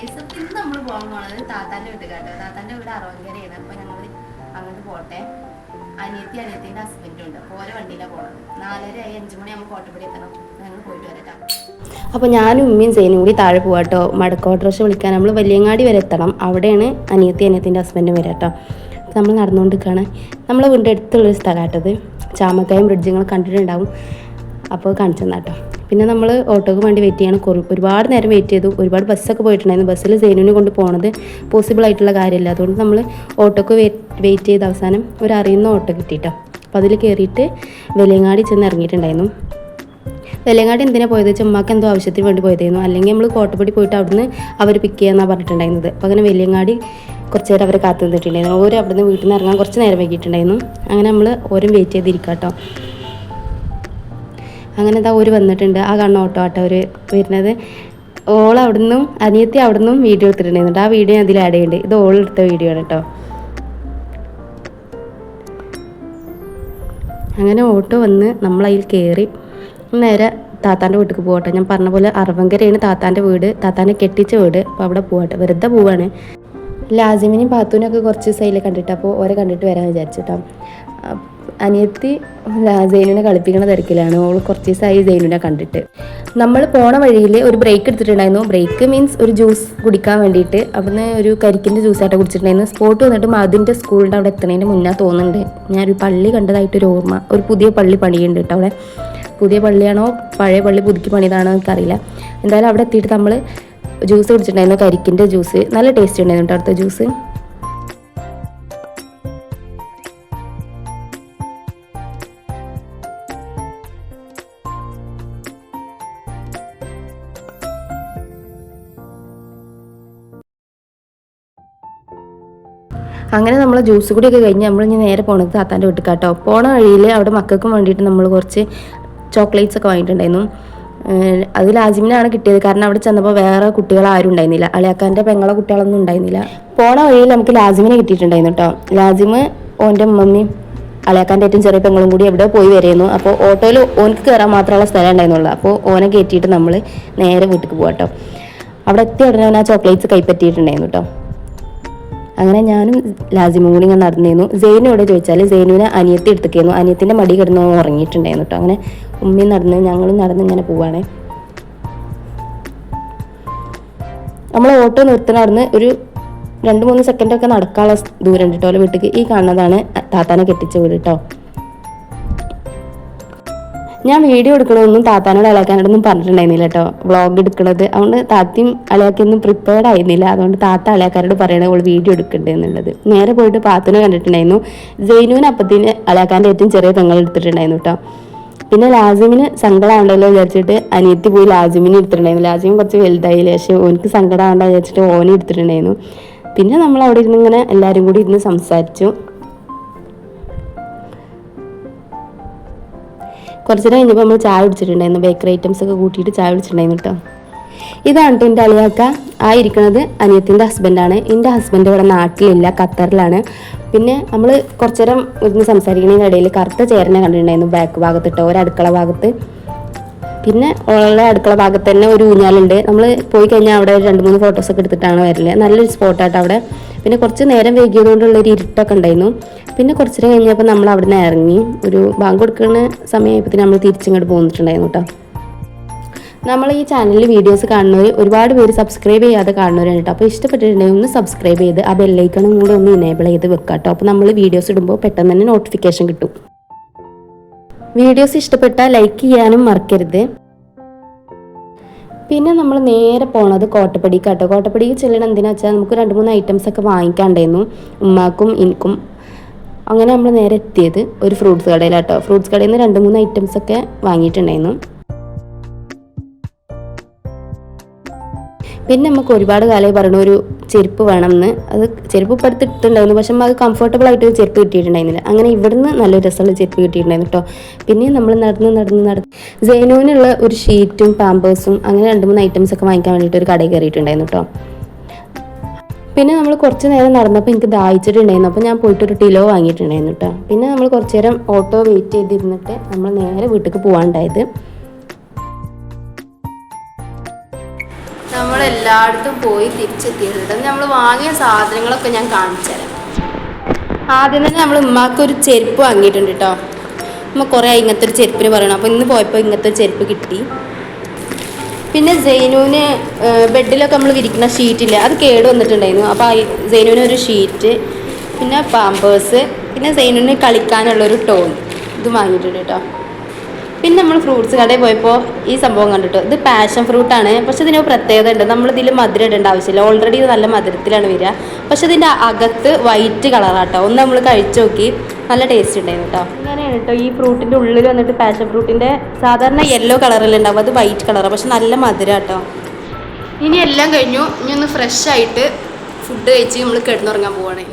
Guys നമ്മൾ പോകാൻ പോണത് താത്താന്റെ വീട്ടുകാട്ടോ കേട്ടോ താത്താന്റെ വീട് അറവങ്കരയാണ് അപ്പൊ ഞങ്ങൾ അങ്ങോട്ട് പോട്ടെ. അനിയത്തി അനിയത്തിന്റെ ഹസ്ബൻഡും ഉണ്ട്. അപ്പൊ ഓരോ വണ്ടിയിലാണ് പോണത്. നാലര ആയി അഞ്ചു മണി ആകുമ്പോൾ കോട്ടപ്പടി എത്തണം. ഞങ്ങൾ പോയിട്ട് വരട്ടാ. അപ്പോൾ ഞാനും ഉമ്മയും സൈനും കൂടി താഴെ പോവാട്ടോ മടക്ക ഓട്ടോറിക്ഷ വിളിക്കാൻ നമ്മൾ വലിയങ്ങാടി വരെ എത്തണം. അവിടെയാണ് അനിയത്തി അനിയത്തിന്റെ ഹസ്ബൻഡും വരാം കേട്ടോ. നമ്മൾ നടന്നുകൊണ്ട് നിൽക്കുകയാണ് നമ്മളെ വീടിന്റെ അടുത്തുള്ളൊരു സ്ഥലമാട്ടത് ചാമക്കായും ബ്രിഡ്ജുകൾ കണ്ടിട്ടുണ്ടാവും. അപ്പോൾ കാണിച്ചു തന്നാട്ടോ പിന്നെ നമ്മൾ ഓട്ടോക്ക് വേണ്ടി വെയിറ്റ് ചെയ്യണം. കുറു ഒരുപാട് നേരം വെയിറ്റ് ചെയ്തു. ഒരുപാട് ബസ്സൊക്കെ പോയിട്ടുണ്ടായിരുന്നു. ബസ്സിൽ സേനുവിനെ കൊണ്ട് പോണത് പോസിബിൾ ആയിട്ടുള്ള കാര്യമില്ല അതുകൊണ്ട് നമ്മൾ ഓട്ടോക്ക് വെയിറ്റ് ചെയ്ത് അവസാനം ഒരു അറിയുന്ന ഓട്ടോ കിട്ടിയിട്ടോ അപ്പോൾ അതിൽ കയറിയിട്ട് വെല്ലങ്ങാടി ചെന്ന് ഇറങ്ങിയിട്ടുണ്ടായിരുന്നു. വെല്ലങ്ങാടി എന്തിനാണ് പോയത് വെച്ചാൽ ഉമ്മാക്ക് എന്തോ ആവശ്യത്തിന് വേണ്ടി പോയതായിരുന്നു. അല്ലെങ്കിൽ നമ്മൾ കോട്ടപ്പടി പോയിട്ട് അവിടുന്ന് അവർ പിക്ക് ചെയ്യാന്നാണ് പറഞ്ഞിട്ടുണ്ടായിരുന്നത്. അപ്പോൾ അങ്ങനെ വെല്ലങ്ങാടി കുറച്ച് നേരം അവരെ കാത്തു നിന്നിട്ടുണ്ടായിരുന്നു. ഓരോ അവിടുന്ന് വീട്ടിൽ നിന്ന് ഇറങ്ങാൻ കുറച്ച് നേരം വൈകിട്ടുണ്ടായിരുന്നു അങ്ങനെ നമ്മൾ ഓരോ വെയിറ്റ് ചെയ്തിരിക്കാം കേട്ടോ അങ്ങനെ ഇതാ ഒരു വന്നിട്ടുണ്ട്. ആ കണ്ണ ഓട്ടോ ആട്ടോ അവർ വരുന്നത്. ഓൾ അവിടുന്നും അനിയത്തി അവിടുന്നും വീഡിയോ എടുത്തിട്ടുണ്ടായിരുന്നു. ആ വീഡിയോ അതിൽ ആഡ് ചെയ്യുന്നുണ്ട് ഇത് ഓൾ എടുത്ത വീഡിയോ ആണ് കേട്ടോ അങ്ങനെ ഓട്ടോ വന്ന് നമ്മൾ നമ്മളതിൽ കയറി നേരെ താത്താന്റെ വീട്ടിൽ പോകട്ടെ ഞാൻ പറഞ്ഞ പോലെ അറവങ്കരയാണ് താത്താന്റെ വീട്. താത്താനെ കെട്ടിച്ച വീട്. അപ്പോൾ അവിടെ പോകട്ടെ വെറുതെ പോവാണ്. ലാസിമിനെയും ഒക്കെ കുറച്ച് ദിവസമായില്ലേ കണ്ടിട്ട്. അപ്പോൾ ഓരെ കണ്ടിട്ട് വരാൻ വിചാരിച്ചിട്ടാണ് അനിയത്തി ലാ- കളിപ്പിക്കുന്ന തിരക്കിലാണ്. അവൾ കുറച്ച് ദിവസമായി സൈനുവിനെ കണ്ടിട്ട്. നമ്മൾ പോണ വഴിയിൽ ഒരു ബ്രേക്ക് എടുത്തിട്ടുണ്ടായിരുന്നു. ബ്രേക്ക് മീൻസ് ഒരു ജ്യൂസ് കുടിക്കാൻ വേണ്ടിയിട്ട്. അവിടുന്ന് ഒരു കരിക്കിന്റെ ജ്യൂസായിട്ട് കുടിച്ചിട്ടുണ്ടായിരുന്നു. സ്പോട്ട് വന്നിട്ട് മധുവിന്റെ സ്കൂളിന്റെ അവിടെ എത്തണേന്റെ മുന്നേ തോന്നുന്നുണ്ട്. ഞാനൊരു പള്ളി കണ്ടതായിട്ടൊരു ഓർമ്മ. ഒരു പുതിയ പള്ളി പണിയുണ്ട് കേട്ടോ അവിടെ. പുതിയ പള്ളിയാണോ പഴയ പള്ളി പുതുക്കി പണിയതാണോ എനിക്കറിയില്ല. എന്തായാലും അവിടെ എത്തിയിട്ട് നമ്മൾ ജ്യൂസ് കുടിച്ചിട്ടുണ്ടായിരുന്നു. കരിക്കിന്റെ ജ്യൂസ് നല്ല ടേസ്റ്റ് ഉണ്ടായിരുന്നു കേട്ടോ അവിടുത്തെ ജ്യൂസ് അങ്ങനെ നമ്മൾ ജ്യൂസ് കൂടിയൊക്കെ കഴിഞ്ഞ് നമ്മൾ ഇനി നേരെ പോണത് താത്താന്റെ വീട്ടിൽ കേട്ടോ പോണ വഴിയിൽ അവിടെ മക്കൾക്കും വേണ്ടിയിട്ട് നമ്മൾ കുറച്ച് ചോക്ലേറ്റ്സ് ഒക്കെ വാങ്ങിയിട്ടുണ്ടായിരുന്നു. അത് ലാജിമിനാണ് കിട്ടിയത്. കാരണം അവിടെ ചെന്നപ്പോൾ വേറെ കുട്ടികൾ ആരും ഉണ്ടായിരുന്നില്ല. അളിയാക്കാന്റെ പെങ്ങളെ കുട്ടികളൊന്നും ഉണ്ടായിരുന്നില്ല. പോണ വഴിയിൽ നമുക്ക് ലാജിമിനെ കിട്ടിയിട്ടുണ്ടായിരുന്നു കേട്ടോ ലാജിമ് ഓന്റെ മമ്മിയും അളിയാക്കാന്റെ ഏറ്റവും ചെറിയ പെങ്ങളും കൂടി എവിടെ പോയി വരുന്നു. അപ്പോൾ ഓട്ടോയിൽ ഓനക്ക് കയറാൻ മാത്രമുള്ള സ്ഥലം ഉണ്ടായിരുന്നുള്ളൂ. അപ്പോൾ ഓനെ കയറ്റിയിട്ട് നമ്മൾ നേരെ വീട്ടിൽ പോകാം കേട്ടോ അവിടെ എത്തിയ ഉടനെ അവൻ ആ ചോക്ലേറ്റ്സ് കൈപ്പറ്റിയിട്ടുണ്ടായിരുന്നു കേട്ടോ അങ്ങനെ ഞാനും ലാസിമും കൂടി ഇങ്ങനെ നടന്നിരുന്നു. സെയിനോട് ചോദിച്ചാൽ സെയിനുവിനെ അനിയത്തി എടുത്തേക്കായിരുന്നു അനിയത്തിന്റെ മടി കിടന്ന് ഉറങ്ങിയിട്ടുണ്ടായിരുന്നു കേട്ടോ അങ്ങനെ ഉമ്മയും നടന്ന് ഞങ്ങളും നടന്ന് ഇങ്ങനെ പോവാണ്. നമ്മൾ ഓട്ടോ നിർത്തി നടന്ന് ഒരു രണ്ട് മൂന്ന് സെക്കൻഡൊക്കെ നടക്കാനുള്ള ദൂരം കേട്ടോ വീട്ടിലേക്ക് ഈ കാണുന്നതാണ് താത്താനെ കെട്ടിച്ച വീട് കേട്ടോ ഞാൻ വീഡിയോ എടുക്കണമെന്നും താത്താനോട് അളയാക്കാനോടൊന്നും പറഞ്ഞിട്ടുണ്ടായിരുന്നില്ല കേട്ടോ. വ്ളോഗ് എടുക്കണത്. അതുകൊണ്ട് താത്തയും അളയാക്കിയൊന്നും പ്രിപ്പയർഡ് ആയിരുന്നില്ല. അതുകൊണ്ട് താത്ത അളയാക്കാരോട് പറയണത് അവൾ വീഡിയോ എടുക്കണ്ടേ എന്നുള്ളത്. നേരെ പോയിട്ട് പാത്തിനെ കണ്ടിട്ടുണ്ടായിരുന്നു. ജൈനുവിന് അപ്പത്തിന് അളയാക്കാന്റെ ഏറ്റവും ചെറിയ പെങ്ങൾ എടുത്തിട്ടുണ്ടായിരുന്നു കേട്ടോ. പിന്നെ ലാസിമിന് സങ്കടമാണ്ടല്ലോ വിചാരിച്ചിട്ട് അനിയത്തി പോയി ലാസിമിനെ എടുത്തിട്ടുണ്ടായിരുന്നു. ലാസിമിൻ കുറച്ച് വലുതായില്ലേ പക്ഷേ ഓനിക്ക് സങ്കടമാണ്ട വിചാരിച്ചിട്ട് ഓനെ എടുത്തിട്ടുണ്ടായിരുന്നു. പിന്നെ നമ്മൾ അവിടെ ഇരുന്ന് ഇങ്ങനെ എല്ലാവരും കൂടി ഇരുന്ന് സംസാരിച്ചു. കുറച്ച് നേരം കഴിഞ്ഞപ്പോൾ നമ്മൾ ചായ കുടിച്ചിട്ടുണ്ടായിരുന്നു. ബേക്കറി ഐറ്റംസ് ഒക്കെ കൂട്ടിയിട്ട് ചായ കുടിച്ചിട്ടുണ്ടായിരുന്നു കേട്ടോ. ഇതാണ് എന്റെ അളിയാക്ക. ആ ഇരിക്കുന്നത് അനിയത്തിന്റെ ഹസ്ബൻഡാണ് എന്റെ ഹസ്ബൻഡ് ഇവിടെ നാട്ടിലില്ല ഖത്തറിലാണ്. പിന്നെ നമ്മൾ കുറച്ച് നേരം ഇരുന്ന് സംസാരിക്കുന്നതിന്റെ ഇടയിൽ കറുത്ത ചേരനെ കണ്ടിട്ടുണ്ടായിരുന്നു ബാക്ക് ഭാഗത്ത് കേട്ടോ ഒരു ഭാഗത്ത്. പിന്നെ ഉള്ള അടുക്കള ഭാഗത്ത് തന്നെ ഒരു ഊഞ്ഞാലുണ്ട്. നമ്മൾ പോയി കഴിഞ്ഞാൽ അവിടെ രണ്ട് മൂന്ന് ഫോട്ടോസൊക്കെ എടുത്തിട്ടാണ് വരൽ. നല്ലൊരു സ്പോട്ടായിട്ട് അവിടെ. പിന്നെ കുറച്ച് നേരം വൈകിയതുകൊണ്ടുള്ള ഒരു ഇരുട്ടൊക്കെ ഉണ്ടായിരുന്നു. പിന്നെ കുറച്ച് നേരം കഴിഞ്ഞപ്പോൾ നമ്മൾ അവിടെ നിന്ന് ഇറങ്ങി. ഒരു ബാങ്ക് കൊടുക്കുന്ന സമയമായപ്പോൾ നമ്മൾ തിരിച്ചിങ്ങോട്ട് പോന്നിട്ടുണ്ടായിരുന്നു കേട്ടോ. നമ്മൾ ഈ ചാനലിൽ വീഡിയോസ് കാണുന്നവർ ഒരുപാട് പേര് സബ്സ്ക്രൈബ് ചെയ്യാതെ കാണുന്നവരാണ് കേട്ടോ. അപ്പോൾ ഇഷ്ടപ്പെട്ടിട്ടുണ്ടെങ്കിൽ ഒന്ന് സബ്സ്ക്രൈബ് ചെയ്ത് ആ ബെല്ലൈക്കണും കൂടെ ഒന്ന് ഇനേബിൾ ചെയ്ത് വെക്കാം കേട്ടോ. അപ്പോൾ നമ്മൾ വീഡിയോസ് ഇടുമ്പോൾ പെട്ടെന്ന് തന്നെ നോട്ടിഫിക്കേഷൻ കിട്ടും. വീഡിയോസ് ഇഷ്ടപ്പെട്ടാൽ ലൈക്ക് ചെയ്യാനും മറക്കരുത്. പിന്നെ നമ്മൾ നേരെ പോണത് കോട്ടപ്പടിക്ക് കേട്ടോ കോട്ടപ്പടിക്ക് ചെല്ലണം എന്തിനാ വെച്ചാൽ നമുക്ക് രണ്ട് മൂന്ന് ഐറ്റംസ് ഒക്കെ വാങ്ങിക്കാണ്ടായിരുന്നു. ഉമ്മാക്കും എനിക്കും. അങ്ങനെ നമ്മൾ നേരെ എത്തിയത് ഒരു ഫ്രൂട്ട്സ് കടയിലാട്ടോ. ഫ്രൂട്ട്സ് കടയിൽ നിന്ന് രണ്ട് മൂന്ന് ഐറ്റംസ് ഒക്കെ വാങ്ങിയിട്ടുണ്ടായിരുന്നു. പിന്നെ നമുക്ക് ഒരുപാട് കാലമായി പറയണ ഒരു ചെരുപ്പ് വേണമെന്ന്. അത് ചെരുപ്പ് ഇപ്പം അടുത്ത് പക്ഷെ നമുക്ക് കംഫർട്ടബിൾ ആയിട്ട് ഒരു ചെരുപ്പ് കിട്ടിയിട്ടുണ്ടായിരുന്നില്ല. അങ്ങനെ ഇവിടുന്ന് നല്ലൊരു രസമുള്ള ചെരുപ്പ് കിട്ടിയിട്ടുണ്ടായിരുന്നു കേട്ടോ. പിന്നെയും നമ്മൾ നടന്ന് നടന്ന് നടന്ന് ജെനുവിനുള്ള ഒരു ഷീറ്റും പാമ്പേഴ്സും അങ്ങനെ രണ്ട് മൂന്ന് ഐറ്റംസ് ഒക്കെ വാങ്ങിക്കാൻ വേണ്ടിയിട്ട് ഒരു കടയിൽ കയറിയിട്ടുണ്ടായിരുന്നു കേട്ടോ. പിന്നെ നമ്മൾ കുറച്ച് നേരം നടന്നപ്പോൾ എനിക്ക് ദാഹിച്ചിട്ടുണ്ടായിരുന്നു. അപ്പോൾ ഞാൻ പോയിട്ട് ഒരു ടിലോ വാങ്ങിയിട്ടുണ്ടായിരുന്നു കേട്ടോ. പിന്നെ നമ്മൾ കുറച്ച് നേരം ഓട്ടോ വെയിറ്റ് ചെയ്തിരുന്നിട്ട് നമ്മൾ നേരെ വീട്ടിലേക്ക് പോകാണ്ടായത് നമ്മളെല്ലാ എല്ലായിടത്തും പോയി തിരിച്ചെത്തിയിട്ടുണ്ട്. നമ്മൾ വാങ്ങിയ സാധനങ്ങളൊക്കെ ഞാൻ കാണിച്ചു തരാം. ആദ്യം തന്നെ നമ്മൾ ഉമ്മാക്ക് ഒരു ചെരുപ്പ് വാങ്ങിയിട്ടുണ്ട് കേട്ടോ ഉമ്മ കുറേ ഇങ്ങനത്തെ ഒരു ചെരുപ്പിന് പറയണം. അപ്പോൾ ഇന്ന് പോയപ്പോൾ ഇങ്ങനത്തെ ഒരു ചെരുപ്പ് കിട്ടി. പിന്നെ ജൈനുവിന് ബെഡിലൊക്കെ നമ്മൾ വിരിക്കുന്ന ഷീറ്റില്ല അത് കേട് വന്നിട്ടുണ്ടായിരുന്നു. അപ്പോൾ ജൈനുവിന് ഒരു ഷീറ്റ് പിന്നെ പാമ്പേഴ്സ് പിന്നെ സൈനുവിന് കളിക്കാനുള്ളൊരു ടോൺ ഇത് വാങ്ങിയിട്ടുണ്ട് കേട്ടോ പിന്നെ നമ്മൾ ഫ്രൂട്ട്സ് കടയിൽ പോയപ്പോൾ ഈ സംഭവം കണ്ടിട്ടോ? ഇത് പാഷൻ ഫ്രൂട്ടാണ് പക്ഷെ ഇതിന് പ്രത്യേകത ഉണ്ട്. നമ്മൾ നമ്മളിതിൽ മധുരം ഇടേണ്ട ആവശ്യമില്ല. ഓൾറെഡി ഇത് നല്ല മധുരത്തിലാണ് വരിക. പക്ഷെ ഇതിന്റെ അകത്ത് വൈറ്റ് കളറാട്ടോ ഒന്ന് നമ്മൾ കഴിച്ചു നോക്കി. നല്ല ടേസ്റ്റ് ഉണ്ടായിരുന്നു കേട്ടോ ഇങ്ങനെയാണ് കേട്ടോ ഈ ഫ്രൂട്ടിന്റെ ഉള്ളിൽ വന്നിട്ട് പാഷൻ ഫ്രൂട്ടിന്റെ സാധാരണ യെല്ലോ കളറിലുണ്ടാവും അത് വൈറ്റ് കളറാണ് പക്ഷെ നല്ല മധുരം കേട്ടോ ഇനി എല്ലാം കഴിഞ്ഞു. ഇനി ഒന്ന് ഫ്രഷ് ആയിട്ട് ഫുഡ് കഴിച്ച് നമ്മൾ കിടന്നുറങ്ങാൻ പോവാണ്.